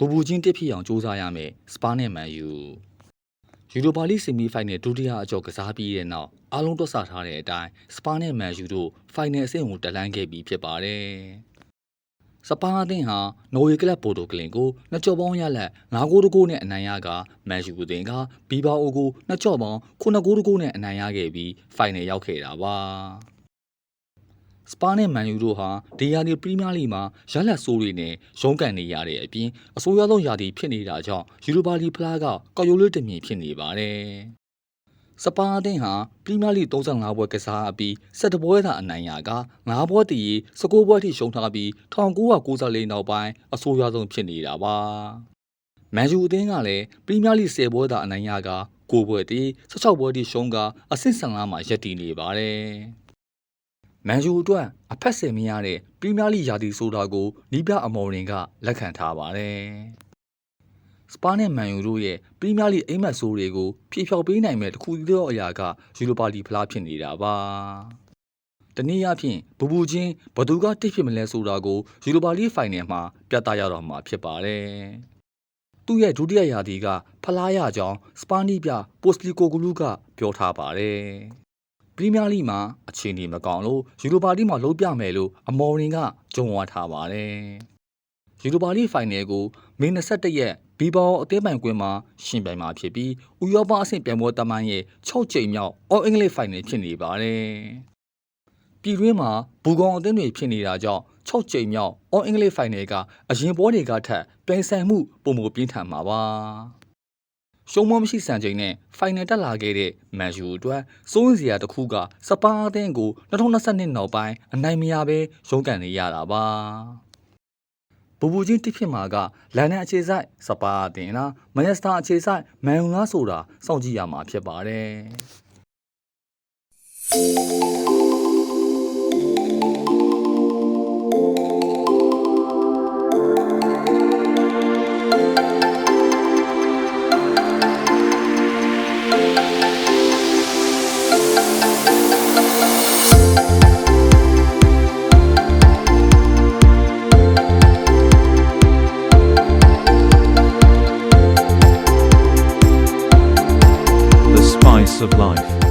ဘူဘူချင်းတစ်ဖြစ်အောင်စူးစမ်းရမယ်စပါနဲ့မန်ယူယူရိုပါလိဆီမီဖိုင်နယ်ဒုတိယအကျော်ကစားပြီးတဲ့နောက်အားလုံးတွက်ဆထားတဲ့အတိုင်းစပါနဲ့မန်ယူတို့ဖိုင်နယ်အဆင့်ကိုတက်လှမ်းခဲ့ပြီးဖြစ်ပါတယ်စပါအသင်းဟာနော်ဝေကလပ်ပိုတိုကလင်ကိုနှစ်ကြော်ပေါင်းရလက်9ဂိုးတကိုးနဲ့အနိုင်ရကမန်ယူအသင်းကဘီဘာအိုကိုနှစ်ကြော်ပေါင်း9ဂိုးတကိုးနဲ့အနိုင်ရခဲ့ပြီးဖိုင်နယ်ရောက်ခဲ့တာပါ စပါနဲ့မန်ယူတို့ဟာဒီယာနီပရီးမီးယားလိမှာရလက်ဆိုးတွေနဲ့ရုန်းကန်နေရတဲ့အပြင်အဆိုးရွားဆုံးရာသီဖြစ်နေတာကြောင့်ယူရိုပါလီဖလားကကောက်ရိုးလေးတစ်မြင်ဖြစ်နေပါတယ်စပါအသင်းဟာပရီးမီးယားလိ35ပွဲကစားအပြီး17ပွဲသာအနိုင်ရက9ပွဲတည်ပြီး19ပွဲထိရှုံးထားပြီး1994နောက်ပိုင်းအဆိုးရွားဆုံးဖြစ်နေတာပါမန်ယူအသင်းကလည်းပရီးမီးယားလိ10ပွဲသာအနိုင်ရက9ပွဲတည်16ပွဲထိရှုံးကအဆင့်15မှာရပ်တည်နေပါတယ် မန်ယူအတွက်အဖက်ဆယ်မရတဲ့ပရီးမီးယားလိရာသီဆိုတာကိုနီးပြအမော်ရင်ကလက်ခံထားပါတယ်စပါနဲ့မန်ယူတို့ရဲ့ပရီးမီးယားလိအိမ်မက်ဆိုးတွေကိုဖြေဖျော်ပေးနိုင်မဲ့တစ်ခုတည်းသောအရာကယူရိုပါလီဖလားဖြစ်နေတာပါ။တနည်းအားဖြင့်ဘူဘူချင်းဘသူကတိတ်ဖြစ်မလဲဆိုတာကိုယူရိုပါလီဖိုင်နယ်မှာပြသရတော့မှာဖြစ်ပါတယ်။သူ့ရဲ့ဒုတိယရာသီကဖလားရကြောင်းစပါနီးပြပိုစလီကိုဂလူးကပြောထားပါတယ်။ ပရီးမီးယားလိမှာအခြေအနေမကောင်းလို့ယူရိုပါလိမှာလုံးပြမယ်လို့အမော်ရင်ကကြုံဝါထားပါတယ်။ယူရိုပါလိဖိုင်နယ်ကိုမေ21ရက်ဘီဘောအသင်းပိုင်ကွင်းမှာရှင်ပြိုင်မှာဖြစ်ပြီးဥရောပအဆင့်ပြိုင်ပွဲတမန်ရဲ့6ကြိမ်မြောက် All England Final ဖြစ်နေပါတယ်။ပြည်တွင်းမှာဘူကောင်အသင်းတွေဖြစ်နေတာကြောင့်6ကြိမ်မြောက် All England Final ကအရင်ပွဲတွေကထက်ပြိုင်ဆိုင်မှုပုံမပြင်းထန်မှာပါ။ ရှုံးမမရှိစံချိန်နဲ့ final တက်လာခဲ့တဲ့မန်ယူအတွက်စိုးရိမ်စရာတစ်ခုကစပါးအသင်းကို2022နောက်ပိုင်းအနိုင်မရဘဲရုန်းကန်နေရတာပါ။ဘူဘူချင်းတစ်ဖြစ်မှာကလန်ဒန်အခြေဆိုင်စပါးအသင်းလားမန်ချက်စတာအခြေဆိုင်မန်ယူလားဆိုတာစောင့်ကြည့်ရမှာဖြစ်ပါတယ်။ slice of life.